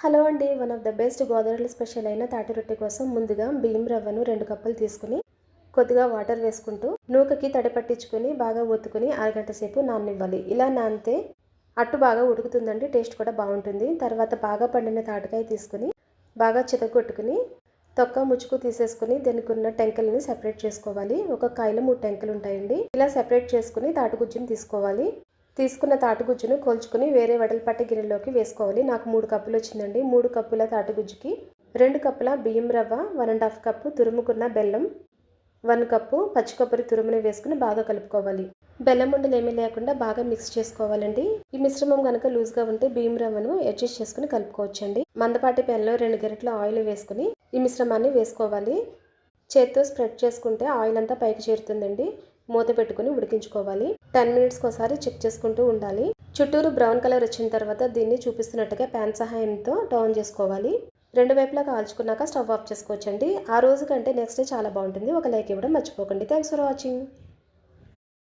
Hello అండి one of the best Godavari special అయిన తాటి రొట్టె కోసం ముందుగా బియ్యం రవ్వను రెండు కప్పులు తీసుకుని కొద్దిగా వాటర్ వేసుకుంటూ నూకకి తడి పట్టించుకొని బాగా ఒత్తుకుని అరగంట సేపు నాననివ్వాలి. ఇలా నానితే అట్టు బాగా ఉడుకుతుందండి టేస్ట్ కూడా బాగుంటుంది. తర్వాత బాగా పండిన తాటికాయ తీసుకుని బాగా చితగొట్టుకుని తొక్క ముచ్చుకు తీసేసుకుని దానికి ఉన్న టెంకల్ని సెపరేట్ చేసుకోవాలి. ఒక కాయలో మూడు టెంకలు ఉంటాయండి. ఇలా సెపరేట్ చేసుకుని తాటిగుజ్జుని తీసుకోవాలి. తీసుకున్న తాటిగుజ్జును కోల్చుకుని వేరే వడలపట్టి గిన్నెలోకి వేసుకోవాలి. నాకు మూడు కప్పులు వచ్చిందండి. మూడు కప్పుల తాటిగుజ్జుకి రెండు కప్పుల బియ్యం రవ్వ వన్ అండ్ హాఫ్ కప్పు తురుముకున్న బెల్లం వన్ కప్పు పచ్చి కొబ్బరి తురుముని వేసుకుని బాగా కలుపుకోవాలి. బెల్లం ఉండలు ఏమీ లేకుండా బాగా మిక్స్ చేసుకోవాలండి. ఈ మిశ్రమం కనుక లూజ్గా ఉంటే బియ్యం రవ్వను అడ్జస్ట్ చేసుకుని కలుపుకోవచ్చండి. మందపాటి పెన్లో రెండు గరిటల ఆయిల్ వేసుకుని ఈ మిశ్రమాన్ని వేసుకోవాలి. చేత్తో స్ప్రెడ్ చేసుకుంటే ఆయిల్ అంతా పైకి చేరుతుందండి. మూత పెట్టుకుని ఉడికించుకోవాలి. టెన్ మినిట్స్కి ఒకసారి చెక్ చేసుకుంటూ ఉండాలి. చుట్టూరు బ్రౌన్ కలర్ వచ్చిన తర్వాత దీన్ని చూపిస్తున్నట్టుగా ప్యాన్ సహాయంతో టర్న్ చేసుకోవాలి. రెండు వైపులా కాల్చుకున్నాక స్టవ్ ఆఫ్ చేసుకోవచ్చండి. ఆ రోజు కంటే నెక్స్ట్ డే చాలా బాగుంటుంది. ఒక లైక్ ఇవ్వడం మర్చిపోకండి. Thanks for watching.